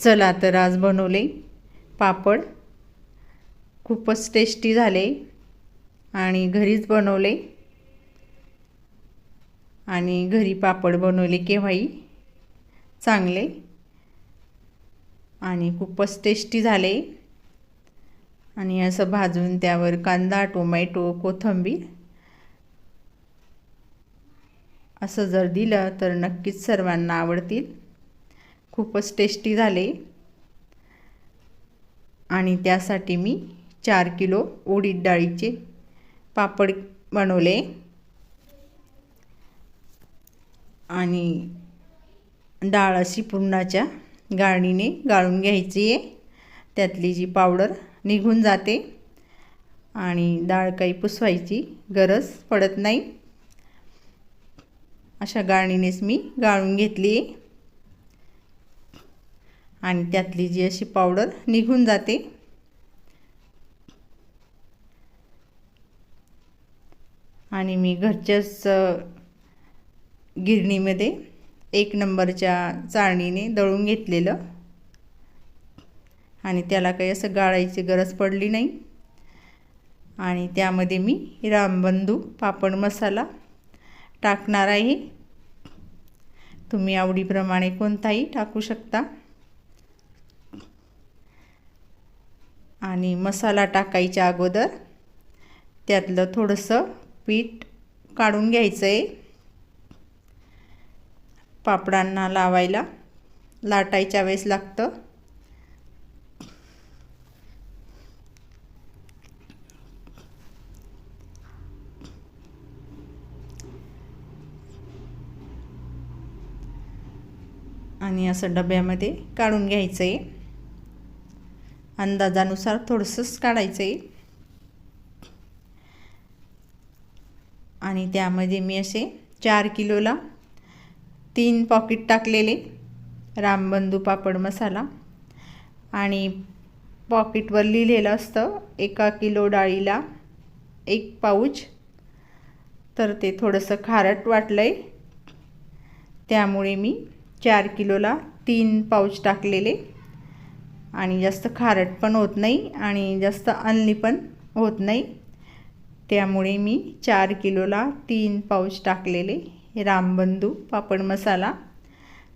चला तर आज बनवले पापड. खूपच टेस्टी झाले आणि घरीच बनवले. आणि घरी पापड बनवले केव्हाही. चांगले. आणि खूपच टेस्टी झाले. आणि असं भाजून त्यावर कांदा टोमॅटो कोथिंबीर असं जर दिलं तर नक्कीच सर्वांना आवडतील. खूपच टेस्टी झाले. आणि त्यासाठी मी चार किलो उडीद डाळीचे पापड बनवले. आणि डाळ अशी पुरणाच्या गाळणीने गाळून घ्यायची आहे. त्यातली जी पावडर निघून जाते आणि डाळ काही पुसवायची गरज पडत नाही. अशा गाळणीनेच मी गाळून घेतली आहे. आणि त्यातली जी अशी पावडर निघून जाते. आणि मी घरच्याच गिरणीमध्ये एक नंबरच्या चाळणीने दळून घेतलेलं. आणि त्याला काही असं गाळायची गरज पडली नाही. आणि त्यामध्ये मी रामबंधू पापड मसाला टाकणार आहे. तुम्ही आवडीप्रमाणे कोणताही टाकू शकता. आणि मसाला टाकायच्या अगोदर त्यातलं थोडंसं पीठ काढून घ्यायचं आहे पापडांना लावायला लाटायच्या वेळेस लागतं. आणि असं डब्यामध्ये काढून घ्यायचं आहे अंदाजानुसार थोडंसंच काढायचं आहे आणि त्यामध्ये मी असे चार किलोला तीन पॉकेट टाकलेले रामबंधू पापड मसाला. आणि पॉकेटवर लिहिलेलं असतं एका किलो डाळीला एक पाऊच. तर ते थोडंसं खारट वाटलं आहे त्यामुळे मी चार किलोला तीन पाऊच टाकलेले. आणि जास्त खारट पण होत नाही आणि जास्त अल्ली पण होत नाही. त्यामुळे मी चार किलोला तीन पाऊच टाकलेले रामबंधू पापड मसाला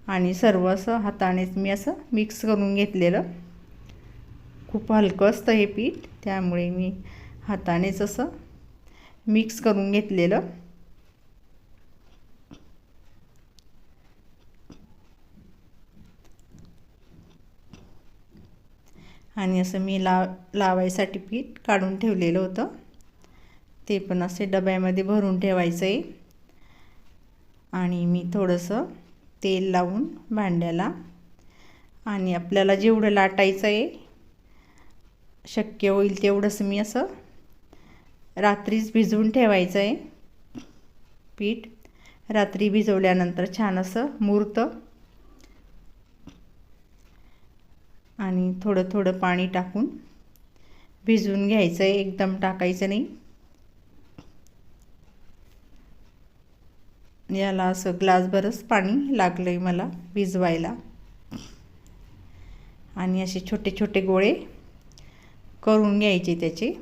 आणि सर्व असं हातानेच मी असं मिक्स करून घेतलेलं. खूप हलकं असतं हे पीठ त्यामुळे मी हातानेच असं मिक्स करून घेतलेलं. आणि असं मी लाव लावायसाठी पीठ काढून ठेवलेलं होतं. ते पण असे डब्यामध्ये भरून ठेवायचं आहे आणि मी थोडंसं तेल लावून भांड्याला. आणि आपल्याला जेवढं लाटायचं आहे शक्य होईल तेवढंच मी असं रात्रीच भिजवून ठेवायचं आहे पीठ रात्री भिजवल्यानंतर छान असं मुहूर्त आणि थोडं थोडं पाणी टाकून भिजवून घ्यायचं आहे एकदम टाकायचं नाही. याला असं ग्लासभरच पाणी लागलं आहे मला भिजवायला. आणि असे छोटे छोटे गोळे करून घ्यायचे त्याचे.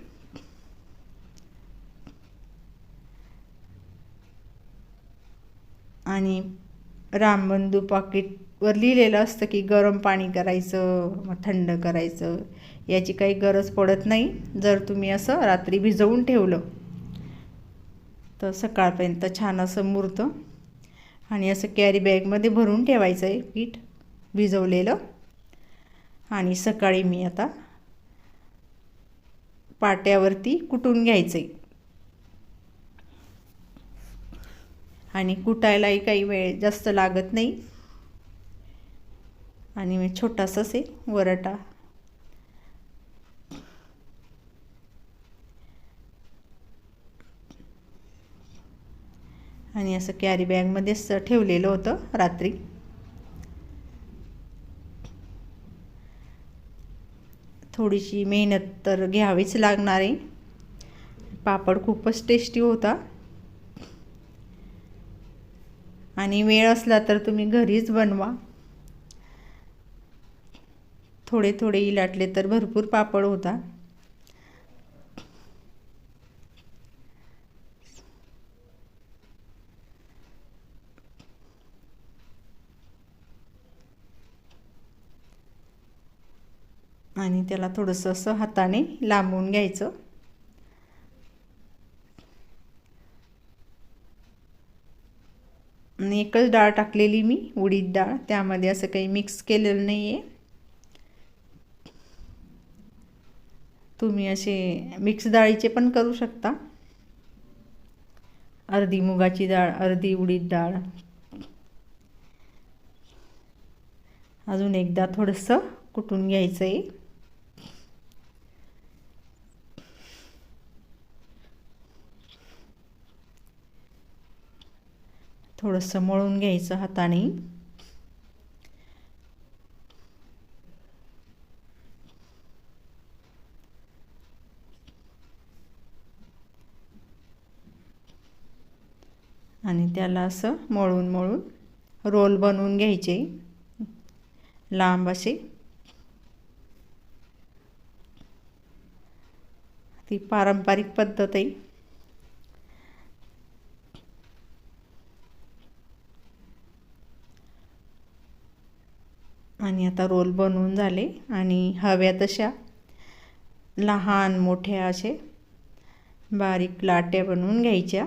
आणि रामबंधू वर लिहिलेलं असतं की गरम पाणी करायचं मग थंड करायचं. याची काही गरज पडत नाही. जर तुम्ही असं रात्री भिजवून ठेवलं तर सकाळपर्यंत छान असं मुरतं आणि असं कॅरी बॅगमध्ये भरून ठेवायचं आहे पीठ भिजवलेलं. आणि सकाळी मी आता पाट्यावरती कुटून घ्यायचं आहे आणि कुटायलाही काही वेळ जास्त लागत नाही. आणि मी छोटासाच आहे वरटा. आणि असं कॅरी बॅगमध्येच ठेवलेलं होतं रात्री. थोडीशी मेहनत तर घ्यावीच लागणार आहे. पापड खूपच टेस्टी होता. आणि वेळ असला तर तुम्ही घरीच बनवा. थोडे थोडे इलाटले तर भरपूर पापड होता. आणि त्याला थोडंसं असं हाताने लांबून घ्यायचं. आणि एकच डाळ टाकलेली मी उडीद डाळ. त्यामध्ये असं काही मिक्स केलेलं नाही आहे तुम्ही असे मिक्स डाळीचे पण करू शकता. अर्धी मुगाची डाळ अर्धी उडीद डाळ. अजून एकदा थोडंसं कुटून घ्यायचं आहे थोडंसं मळून घ्यायचं हाताने. आणि त्याला असं मळून मळून रोल बनवून घ्यायचे. लांब असे. ती पारंपरिक पद्धत आहे. आणि आता रोल बनवून झाले आणि हव्या तशा लहान मोठ्या असे बारीक लाट्या बनवून घ्यायच्या.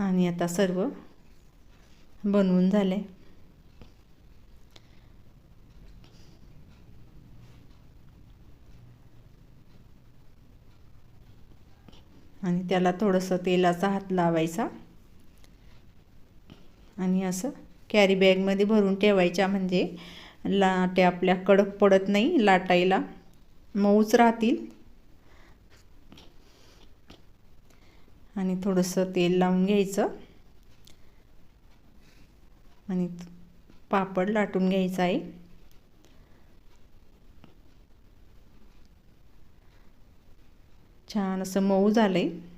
आणि आता सर्व बनवून झाले. आणि त्याला थोडंसं तेलाचा हात लावायचा. आणि असं कॅरी बॅगमध्ये भरून ठेवायच्या म्हणजे लाटे आपल्या कडक पडत नाही लाटायला मऊच राहतील. आणि थोडंसं तेल लावून घ्यायचं. आणि पापड लाटून घ्यायचा आहे. छान असं मऊ झालं आहे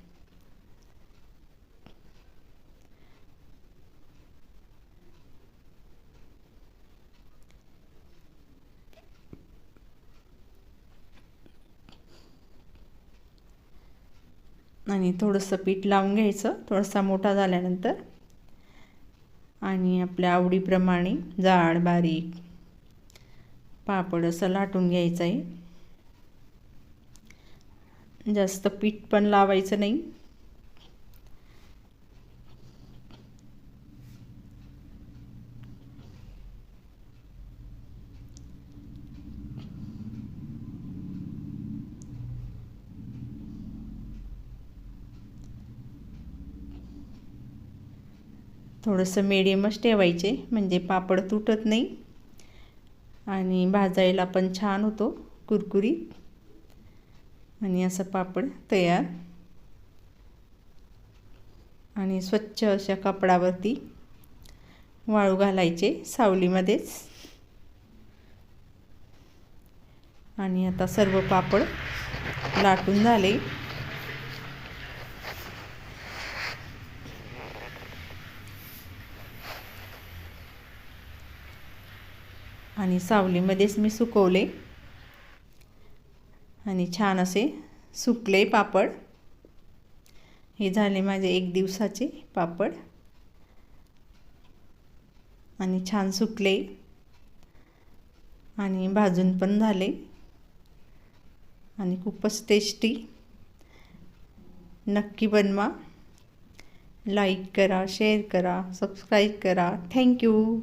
आणि थोडंसं पीठ लावून घ्यायचं थोडासा मोठा झाल्यानंतर. आणि आपल्या आवडीप्रमाणे जाड बारीक पापड असं लाटून घ्यायचं आहे जास्त पीठ पण लावायचं नाही. थोडंसं मिडियमच ठेवायचे म्हणजे पापड तुटत नाही. आणि भाजायला पण छान होतो कुरकुरीत. आणि असं पापड तयार. आणि स्वच्छ अशा कपडावरती वाळू घालायचे सावलीमध्येच. आणि आता सर्व पापड लाटून झाले. आणि सावलीमध्येच मी सुकवले. आणि छान असे सुकले पापड. हे झाले माझे एक दिवसाचे पापड. आणि छान सुकले. आणि भाजून पण झाले. आणि खूपच टेस्टी नक्की बनवा. लाईक करा शेअर करा सबस्क्राईब करा. थँक्यू